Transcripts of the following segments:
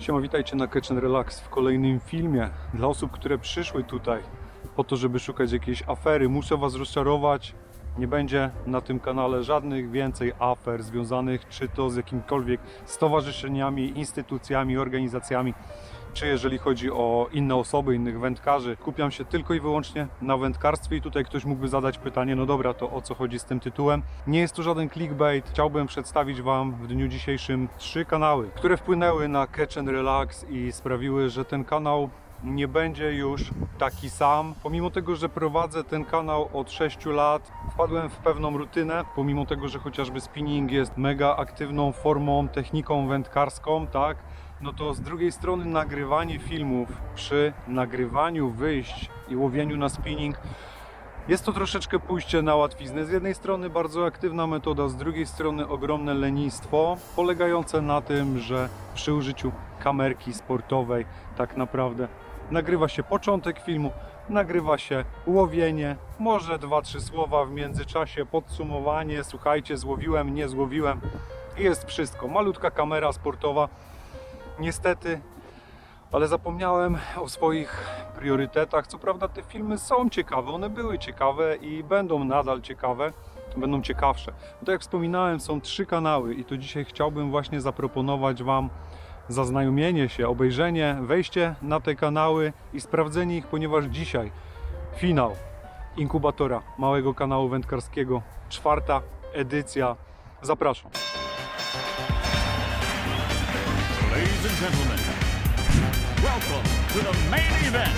Siema, witajcie na Catch and Relax w kolejnym filmie. Dla osób, które przyszły tutaj po to, żeby szukać jakiejś afery, muszę Was rozczarować. Nie będzie na tym kanale żadnych więcej afer związanych czy to z jakimkolwiek stowarzyszeniami, instytucjami, organizacjami, czy jeżeli chodzi o inne osoby, innych wędkarzy. Kupiam się tylko i wyłącznie na wędkarstwie i tutaj ktoś mógłby zadać pytanie, no dobra, to o co chodzi z tym tytułem? Nie jest to żaden clickbait. Chciałbym przedstawić Wam w dniu dzisiejszym trzy kanały, które wpłynęły na Catch and Relax i sprawiły, że ten kanał nie będzie już taki sam. Pomimo tego, że prowadzę ten kanał od 6 lat, wpadłem w pewną rutynę. Pomimo tego, że chociażby spinning jest mega aktywną formą, techniką wędkarską, tak? No to z drugiej strony nagrywanie filmów przy nagrywaniu wyjść i łowieniu na spinning jest to troszeczkę pójście na łatwiznę. Z jednej strony bardzo aktywna metoda, z drugiej strony ogromne lenistwo, polegające na tym, że przy użyciu kamerki sportowej tak naprawdę nagrywa się początek filmu, nagrywa się łowienie, może dwa, trzy słowa w międzyczasie, podsumowanie, słuchajcie, złowiłem, nie złowiłem jest wszystko. Malutka kamera sportowa. Niestety ale zapomniałem o swoich priorytetach. Co prawda te filmy są ciekawe, one były ciekawe i będą nadal ciekawe, będą ciekawsze. No tak jak wspominałem, są trzy kanały i to dzisiaj chciałbym właśnie zaproponować Wam zaznajomienie się, obejrzenie, wejście na te kanały i sprawdzenie ich, ponieważ dzisiaj finał inkubatora małego kanału wędkarskiego, czwarta edycja. Zapraszam. Gentlemen, welcome to the main event.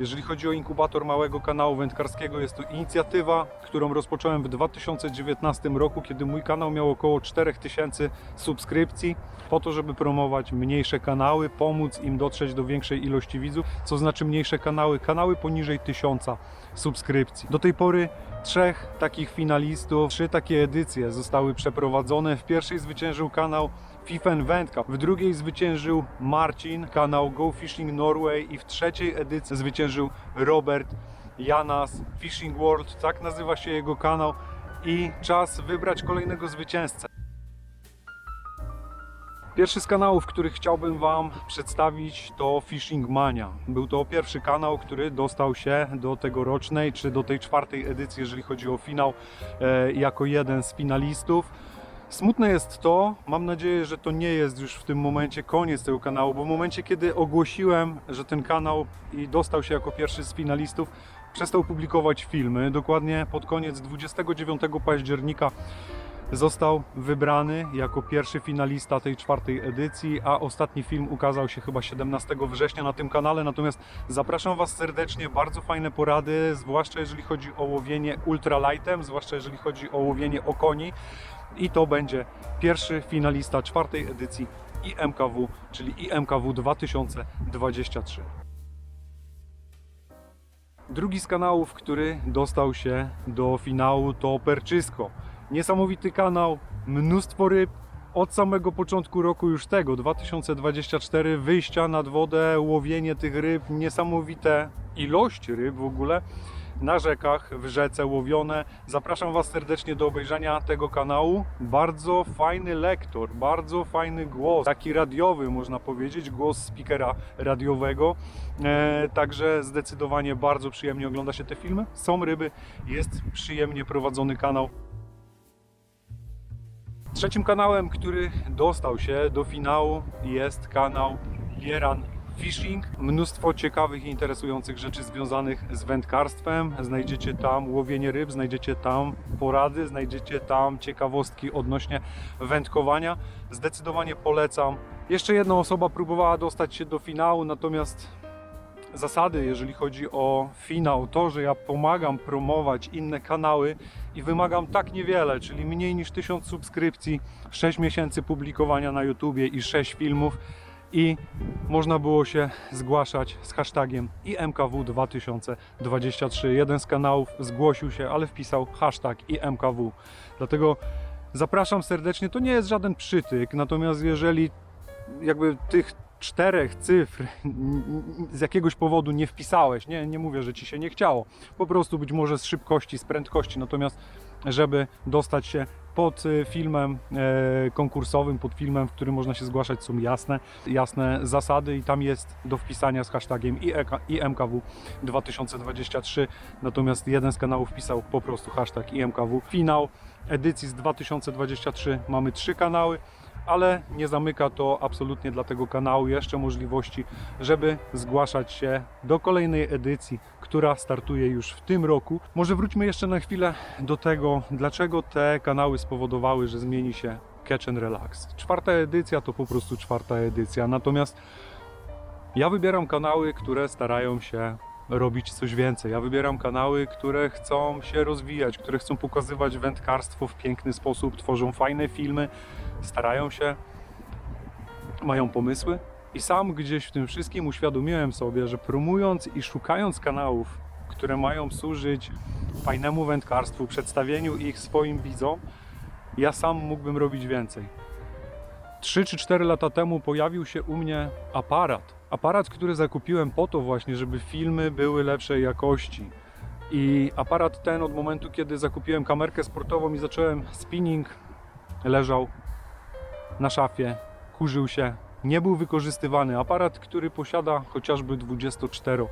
Jeżeli chodzi o inkubator małego kanału wędkarskiego, jest to inicjatywa, którą rozpocząłem w 2019 roku, kiedy mój kanał miał około 4000 subskrypcji, po to, żeby promować mniejsze kanały, pomóc im dotrzeć do większej ilości widzów. Co znaczy mniejsze kanały? Kanały poniżej 1000 subskrypcji. Do tej pory trzech takich finalistów, trzy takie edycje zostały przeprowadzone. W pierwszej zwyciężył kanał Fifen Wędka, w drugiej zwyciężył Marcin, kanał Go Fishing Norway i w trzeciej edycji zwyciężył Robert Janas Fishing World, tak nazywa się jego kanał i czas wybrać kolejnego zwycięzcę. Pierwszy z kanałów, który chciałbym Wam przedstawić to Fishing Mania. Był to pierwszy kanał, który dostał się do tegorocznej czy do tej czwartej edycji, jeżeli chodzi o finał, e, jako jeden z finalistów. Smutne jest to, mam nadzieję, że to nie jest już w tym momencie koniec tego kanału, bo w momencie, kiedy ogłosiłem, że ten kanał i dostał się jako pierwszy z finalistów, przestał publikować filmy. Dokładnie pod koniec 29 października został wybrany jako pierwszy finalista tej czwartej edycji, a ostatni film ukazał się chyba 17 września na tym kanale. Natomiast zapraszam Was serdecznie, bardzo fajne porady, zwłaszcza jeżeli chodzi o łowienie ultralightem, zwłaszcza jeżeli chodzi o łowienie okoni. I to będzie pierwszy finalista czwartej edycji IMKW, czyli IMKW 2023. Drugi z kanałów, który dostał się do finału to Perczysko. Niesamowity kanał, mnóstwo ryb. Od samego początku roku już tego, 2024, wyjścia nad wodę, łowienie tych ryb, niesamowite ilości ryb w ogóle na rzekach, w rzece łowione. Zapraszam Was serdecznie do obejrzenia tego kanału. Bardzo fajny lektor, bardzo fajny głos, taki radiowy można powiedzieć, głos speakera radiowego. E, także zdecydowanie bardzo przyjemnie ogląda się te filmy. Są ryby, jest przyjemnie prowadzony kanał. Trzecim kanałem, który dostał się do finału jest kanał Bieran Fishing. Mnóstwo ciekawych i interesujących rzeczy związanych z wędkarstwem. Znajdziecie tam łowienie ryb, znajdziecie tam porady, znajdziecie tam ciekawostki odnośnie wędkowania. Zdecydowanie polecam. Jeszcze jedna osoba próbowała dostać się do finału, natomiast zasady, jeżeli chodzi o finał, to, że ja pomagam promować inne kanały i wymagam tak niewiele, czyli mniej niż 1000 subskrypcji, 6 miesięcy publikowania na YouTubie i 6 filmów i można było się zgłaszać z hashtagiem IMKW2023. Jeden z kanałów zgłosił się, ale wpisał hashtag IMKW. Dlatego zapraszam serdecznie. To nie jest żaden przytyk, natomiast jeżeli jakby tych czterech cyfr z jakiegoś powodu nie wpisałeś, nie, nie mówię, że ci się nie chciało, po prostu być może z szybkości, z prędkości, natomiast żeby dostać się pod e, filmem e, konkursowym, pod filmem, w którym można się zgłaszać, są jasne, jasne zasady i tam jest do wpisania z hashtagiem IMKW 2023. Natomiast jeden z kanałów wpisał po prostu hashtag IMKW. Finał edycji z 2023 mamy trzy kanały ale nie zamyka to absolutnie dla tego kanału jeszcze możliwości, żeby zgłaszać się do kolejnej edycji, która startuje już w tym roku. Może wróćmy jeszcze na chwilę do tego, dlaczego te kanały spowodowały, że zmieni się Catch and Relax. Czwarta edycja to po prostu czwarta edycja, natomiast ja wybieram kanały, które starają się robić coś więcej. Ja wybieram kanały, które chcą się rozwijać, które chcą pokazywać wędkarstwo w piękny sposób, tworzą fajne filmy, starają się, mają pomysły. I sam gdzieś w tym wszystkim uświadomiłem sobie, że promując i szukając kanałów, które mają służyć fajnemu wędkarstwu, przedstawieniu ich swoim widzom, ja sam mógłbym robić więcej. 3 czy 4 lata temu pojawił się u mnie aparat. Aparat, który zakupiłem po to właśnie, żeby filmy były lepszej jakości. I aparat ten od momentu, kiedy zakupiłem kamerkę sportową i zacząłem spinning, leżał na szafie, kurzył się, nie był wykorzystywany. Aparat, który posiada chociażby 24,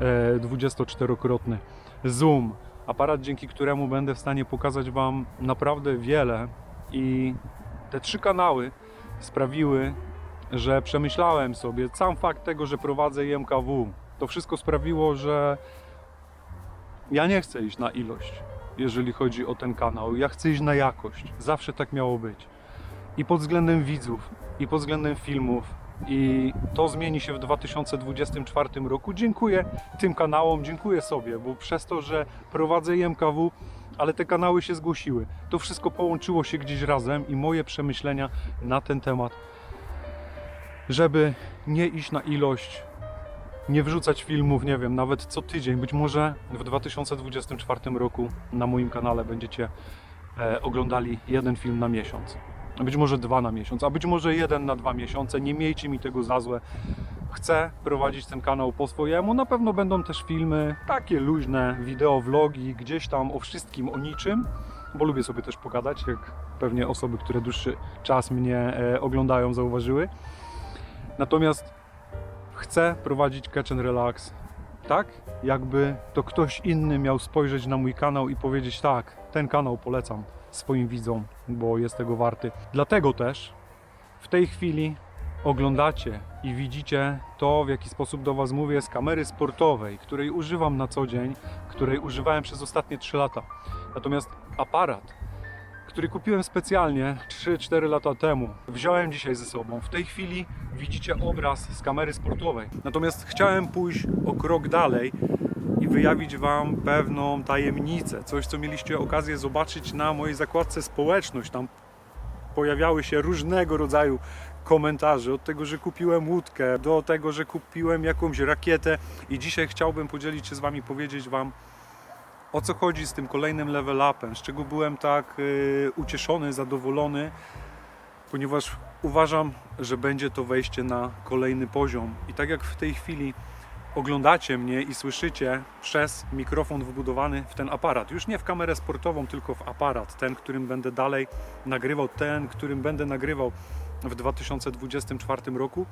e, 24-krotny zoom. Aparat, dzięki któremu będę w stanie pokazać Wam naprawdę wiele. I te trzy kanały sprawiły, że przemyślałem sobie sam fakt tego, że prowadzę IMKW. To wszystko sprawiło, że ja nie chcę iść na ilość, jeżeli chodzi o ten kanał. Ja chcę iść na jakość. Zawsze tak miało być. I pod względem widzów, i pod względem filmów. I to zmieni się w 2024 roku. Dziękuję tym kanałom, dziękuję sobie, bo przez to, że prowadzę IMKW, ale te kanały się zgłosiły. To wszystko połączyło się gdzieś razem i moje przemyślenia na ten temat, żeby nie iść na ilość, nie wrzucać filmów, nie wiem, nawet co tydzień. Być może w 2024 roku na moim kanale będziecie e, oglądali jeden film na miesiąc. Być może dwa na miesiąc, a być może jeden na dwa miesiące. Nie miejcie mi tego za złe. Chcę prowadzić ten kanał po swojemu. Na pewno będą też filmy, takie luźne, wideo, vlogi, gdzieś tam o wszystkim, o niczym, bo lubię sobie też pogadać, jak pewnie osoby, które dłuższy czas mnie e, oglądają, zauważyły. Natomiast chcę prowadzić Catch and Relax tak, jakby to ktoś inny miał spojrzeć na mój kanał i powiedzieć tak, ten kanał polecam swoim widzom, bo jest tego warty. Dlatego też w tej chwili oglądacie i widzicie to, w jaki sposób do Was mówię z kamery sportowej, której używam na co dzień, której używałem przez ostatnie 3 lata. Natomiast aparat, który kupiłem specjalnie 3-4 lata temu, wziąłem dzisiaj ze sobą. W tej chwili widzicie obraz z kamery sportowej. Natomiast chciałem pójść o krok dalej i wyjawić Wam pewną tajemnicę, coś co mieliście okazję zobaczyć na mojej zakładce społeczność. Tam pojawiały się różnego rodzaju komentarze, od tego, że kupiłem łódkę, do tego, że kupiłem jakąś rakietę i dzisiaj chciałbym podzielić się z Wami, powiedzieć Wam o co chodzi z tym kolejnym level upem, z czego byłem tak y, ucieszony, zadowolony, ponieważ uważam, że będzie to wejście na kolejny poziom. I tak jak w tej chwili oglądacie mnie i słyszycie przez mikrofon wbudowany w ten aparat, już nie w kamerę sportową, tylko w aparat, ten, którym będę dalej nagrywał, ten, którym będę nagrywał w 2024 roku,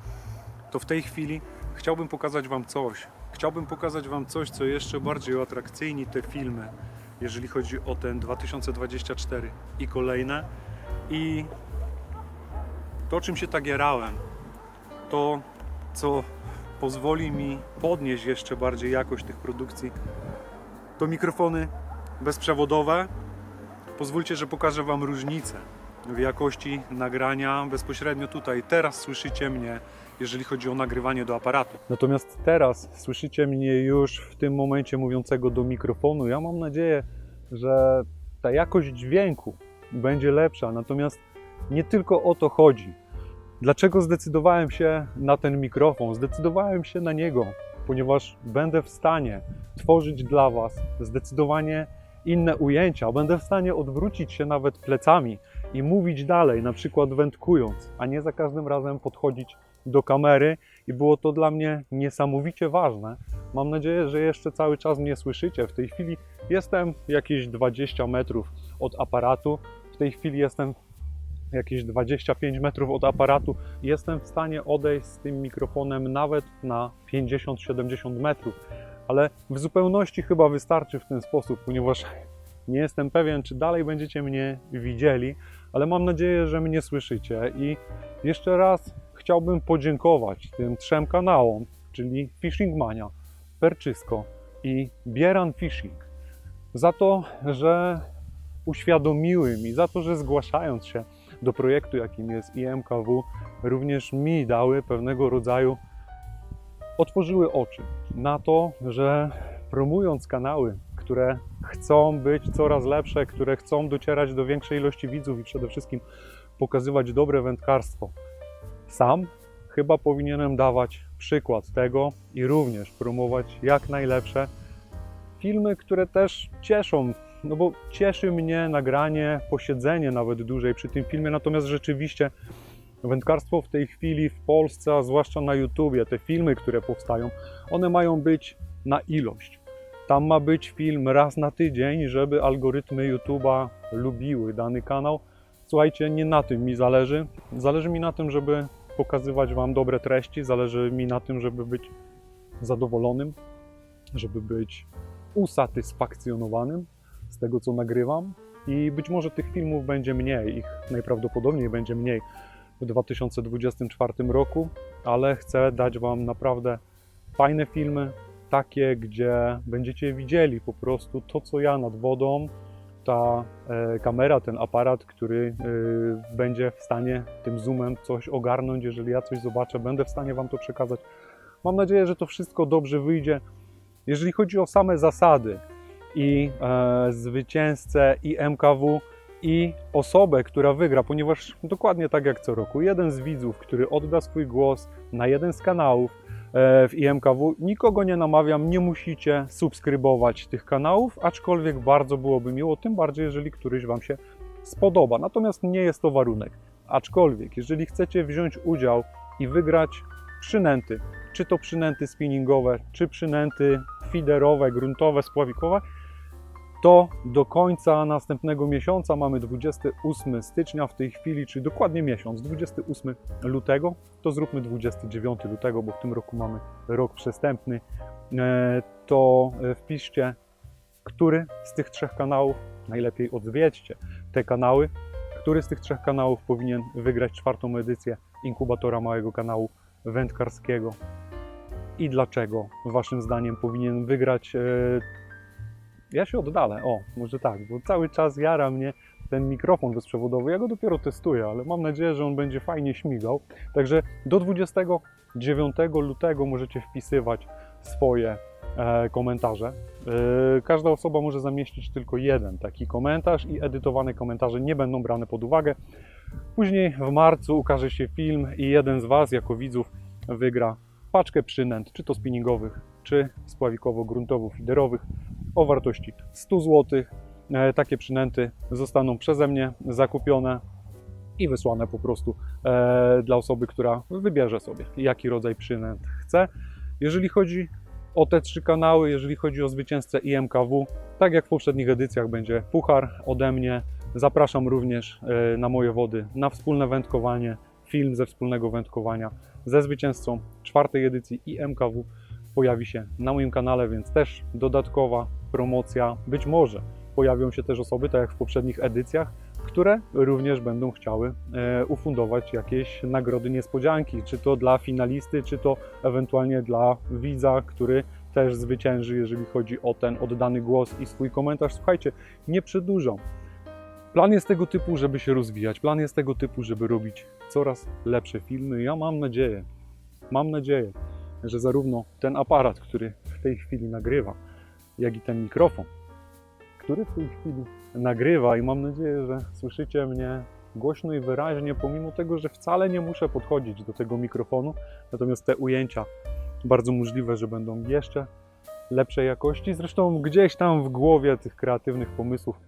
to w tej chwili chciałbym pokazać Wam coś. Chciałbym pokazać Wam coś, co jeszcze bardziej uatrakcyjni te filmy, jeżeli chodzi o ten 2024 i kolejne. I to, czym się tak jarałem, to, co pozwoli mi podnieść jeszcze bardziej jakość tych produkcji, to mikrofony bezprzewodowe. Pozwólcie, że pokażę Wam różnicę w jakości nagrania bezpośrednio tutaj. Teraz słyszycie mnie, jeżeli chodzi o nagrywanie do aparatu. Natomiast teraz słyszycie mnie już w tym momencie mówiącego do mikrofonu. Ja mam nadzieję, że ta jakość dźwięku będzie lepsza. Natomiast nie tylko o to chodzi. Dlaczego zdecydowałem się na ten mikrofon? Zdecydowałem się na niego, ponieważ będę w stanie tworzyć dla Was zdecydowanie inne ujęcia. Będę w stanie odwrócić się nawet plecami i mówić dalej, na przykład wędkując, a nie za każdym razem podchodzić do kamery. I było to dla mnie niesamowicie ważne. Mam nadzieję, że jeszcze cały czas mnie słyszycie. W tej chwili jestem jakieś 20 metrów od aparatu. W tej chwili jestem jakieś 25 metrów od aparatu. Jestem w stanie odejść z tym mikrofonem nawet na 50-70 metrów, ale w zupełności chyba wystarczy w ten sposób, ponieważ nie jestem pewien, czy dalej będziecie mnie widzieli, ale mam nadzieję, że mnie słyszycie. I jeszcze raz chciałbym podziękować tym trzem kanałom, czyli Fishing Mania, Perczysko i Bieran Fishing, za to, że uświadomiły mi, za to, że zgłaszając się do projektu, jakim jest IMKW, również mi dały pewnego rodzaju, otworzyły oczy na to, że promując kanały, które chcą być coraz lepsze, które chcą docierać do większej ilości widzów i przede wszystkim pokazywać dobre wędkarstwo, sam chyba powinienem dawać przykład tego i również promować jak najlepsze filmy, które też cieszą no bo cieszy mnie nagranie, posiedzenie nawet dłużej przy tym filmie, natomiast rzeczywiście wędkarstwo w tej chwili w Polsce, a zwłaszcza na YouTubie, te filmy, które powstają, one mają być na ilość. Tam ma być film raz na tydzień, żeby algorytmy YouTube'a lubiły dany kanał. Słuchajcie, nie na tym mi zależy. Zależy mi na tym, żeby pokazywać Wam dobre treści, zależy mi na tym, żeby być zadowolonym, żeby być usatysfakcjonowanym z tego, co nagrywam. I być może tych filmów będzie mniej, ich najprawdopodobniej będzie mniej w 2024 roku, ale chcę dać Wam naprawdę fajne filmy, takie, gdzie będziecie widzieli po prostu to, co ja nad wodą, ta e, kamera, ten aparat, który e, będzie w stanie tym zoomem coś ogarnąć, jeżeli ja coś zobaczę, będę w stanie Wam to przekazać. Mam nadzieję, że to wszystko dobrze wyjdzie. Jeżeli chodzi o same zasady, i e, zwycięzcę i MKW i osobę, która wygra, ponieważ dokładnie tak jak co roku, jeden z widzów, który odda swój głos na jeden z kanałów w IMKW, nikogo nie namawiam, nie musicie subskrybować tych kanałów, aczkolwiek bardzo byłoby miło, tym bardziej jeżeli któryś Wam się spodoba. Natomiast nie jest to warunek. Aczkolwiek, jeżeli chcecie wziąć udział i wygrać przynęty, czy to przynęty spinningowe, czy przynęty fiderowe, gruntowe, spławikowe, to do końca następnego miesiąca mamy 28 stycznia w tej chwili, czyli dokładnie miesiąc, 28 lutego, to zróbmy 29 lutego, bo w tym roku mamy rok przestępny, E, to wpiszcie, który z tych trzech kanałów, najlepiej odwiedźcie te kanały, który z tych trzech kanałów powinien wygrać czwartą edycję inkubatora małego kanału wędkarskiego i dlaczego waszym zdaniem powinien wygrać e, ja się oddalę, o, może tak, bo cały czas jara mnie ten mikrofon bezprzewodowy. Ja go dopiero testuję, ale mam nadzieję, że on będzie fajnie śmigał. Także do 29 lutego możecie wpisywać swoje e, komentarze. E, każda osoba może zamieścić tylko jeden taki komentarz i edytowane komentarze nie będą brane pod uwagę. Później w marcu ukaże się film i jeden z Was jako widzów wygra paczkę przynęt, czy to spinningowych, czy spławikowo-gruntowo-fiderowych o wartości 100 zł. E, Takie przynęty zostaną przeze mnie zakupione i wysłane po prostu e, dla osoby, która wybierze sobie, jaki rodzaj przynęt chce. Jeżeli chodzi o te trzy kanały, jeżeli chodzi o zwycięzcę IMKW, tak jak w poprzednich edycjach będzie puchar ode mnie. Zapraszam również e, na moje wody na wspólne wędkowanie, film ze wspólnego wędkowania ze zwycięzcą czwartej edycji IMKW pojawi się na moim kanale, więc też dodatkowa promocja. Być może pojawią się też osoby, tak jak w poprzednich edycjach, które również będą chciały e, ufundować jakieś nagrody niespodzianki, czy to dla finalisty, czy to ewentualnie dla widza, który też zwycięży, jeżeli chodzi o ten oddany głos i swój komentarz. Słuchajcie, nie przedłużam. Plan jest tego typu, żeby się rozwijać. Plan jest tego typu, żeby robić coraz lepsze filmy. Ja mam nadzieję, mam nadzieję, że zarówno ten aparat, który w tej chwili nagrywa, jak i ten mikrofon, który w tej chwili nagrywa i mam nadzieję, że słyszycie mnie głośno i wyraźnie, pomimo tego, że wcale nie muszę podchodzić do tego mikrofonu, natomiast te ujęcia bardzo możliwe, że będą jeszcze lepszej jakości. Zresztą gdzieś tam w głowie tych kreatywnych pomysłów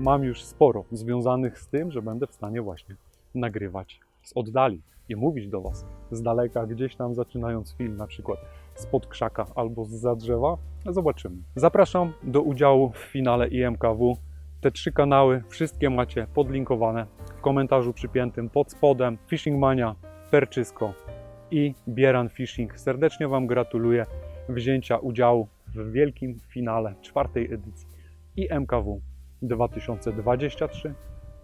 mam już sporo związanych z tym, że będę w stanie właśnie nagrywać z oddali i mówić do Was z daleka, gdzieś tam zaczynając film, na przykład spod krzaka albo z za drzewa. Zobaczymy. Zapraszam do udziału w finale IMKW. Te trzy kanały, wszystkie macie podlinkowane w komentarzu przypiętym pod spodem. Fishing Mania, Perczysko i Bieran Fishing. Serdecznie Wam gratuluję wzięcia udziału w wielkim finale czwartej edycji IMKW 2023.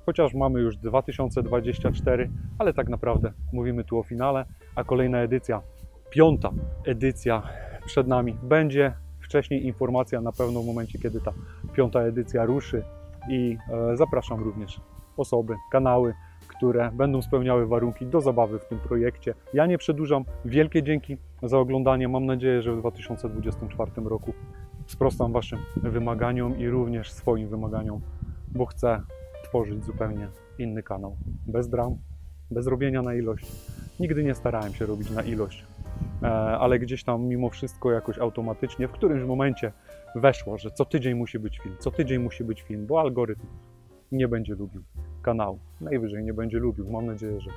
Chociaż mamy już 2024, ale tak naprawdę mówimy tu o finale, a kolejna edycja, piąta edycja przed nami. Będzie wcześniej informacja na pewno w momencie, kiedy ta piąta edycja ruszy i e, zapraszam również osoby, kanały, które będą spełniały warunki do zabawy w tym projekcie. Ja nie przedłużam. Wielkie dzięki za oglądanie. Mam nadzieję, że w 2024 roku sprostam Waszym wymaganiom i również swoim wymaganiom, bo chcę tworzyć zupełnie inny kanał. Bez dram, bez robienia na ilość. Nigdy nie starałem się robić na ilość, ale gdzieś tam mimo wszystko jakoś automatycznie w którymś momencie weszło, że co tydzień musi być film, co tydzień musi być film, bo algorytm nie będzie lubił kanału. Najwyżej nie będzie lubił. Mam nadzieję, że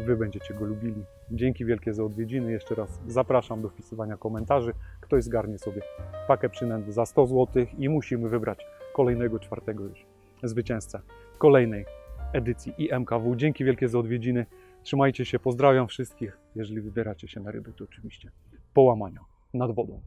Wy będziecie go lubili. Dzięki wielkie za odwiedziny. Jeszcze raz zapraszam do wpisywania komentarzy. Ktoś zgarnie sobie pakę przynęt za 100 zł i musimy wybrać kolejnego czwartego już zwycięzcę kolejnej edycji IMKW. Dzięki wielkie za odwiedziny. Trzymajcie się, pozdrawiam wszystkich. Jeżeli wybieracie się na ryby, to oczywiście połamania nad wodą.